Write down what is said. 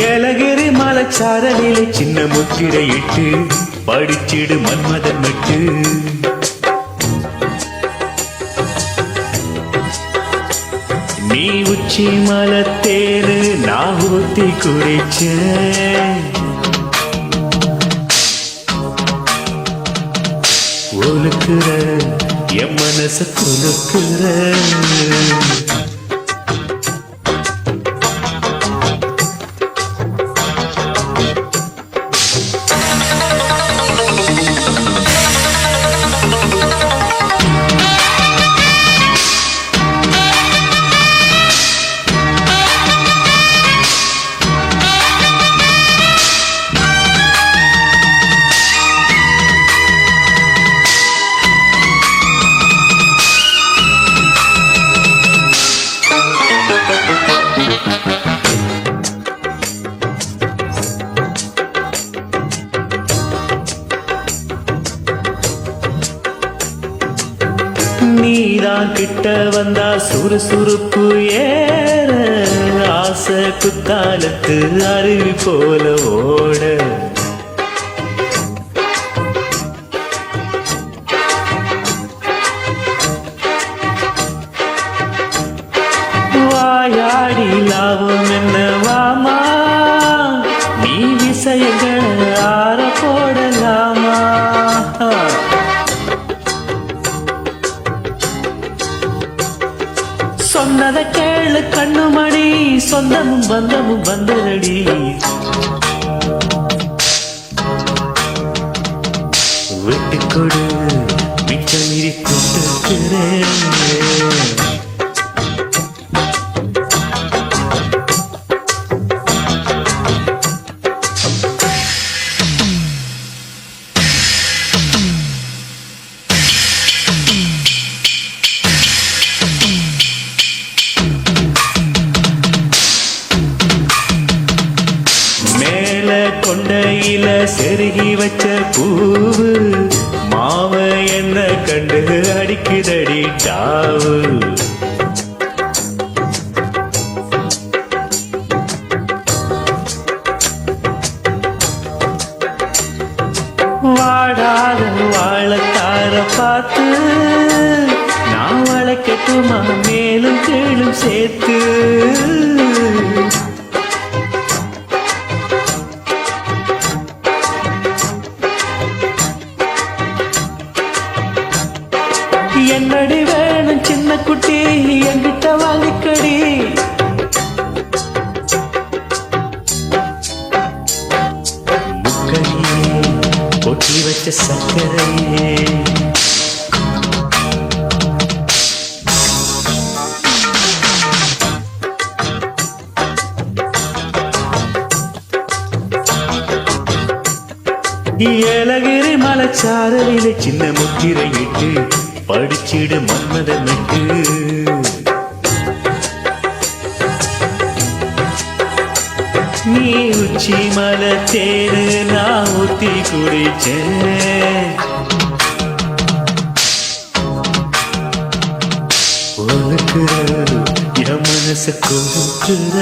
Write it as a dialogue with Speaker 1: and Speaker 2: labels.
Speaker 1: ஏலகிரி மலச்சாரலிலே சின்ன முத்திரையிட்டு படிச்சிடு மன்மதன் விட்டு. நீ உச்சி மலத்தேரு நான் ஊத்தி குடிச்சேன் ஒழுக்குற என் மனச குலுக்குற நீதான் கிட்ட வந்தா சுறுசுறுப்பு ஏற. ஆசை குத்தாலத்து அருவி போல ஓட. வாயாடி லாபம் என்ன வாமா நீ விசைகள் ஆற போட. கேளு கண்ணுமணி. சொந்தமும் பந்தமும் வந்ததடி விட்டுக்கொடு மிச்சமிரி கொண்டிருக்கிறேன் கொண்டையில செருகி வச்ச பூவு. மாவ என்ன கண்டு அடிக்குதடி டாவு. வாடாத வாழத்தார பார்த்து நான் வளைக்கட்டுமா மேலும் கீழும் சேர்த்து. என்னடி வேணும் சின்ன குட்டி என்கிட்ட வாங்கிக்கடி. முக்கடியே கொட்டி வச்ச சக்கரையே ஏலகிரி மலைச்சாரலிலே சின்ன முத்திரையிட்டு படிச்சிடு மன்மதமிட்டு நீ உச்சி மலை தேரு நான் ஊத்தி குடிச்சேன். உனக்கு என் மனசு கொடுக்குற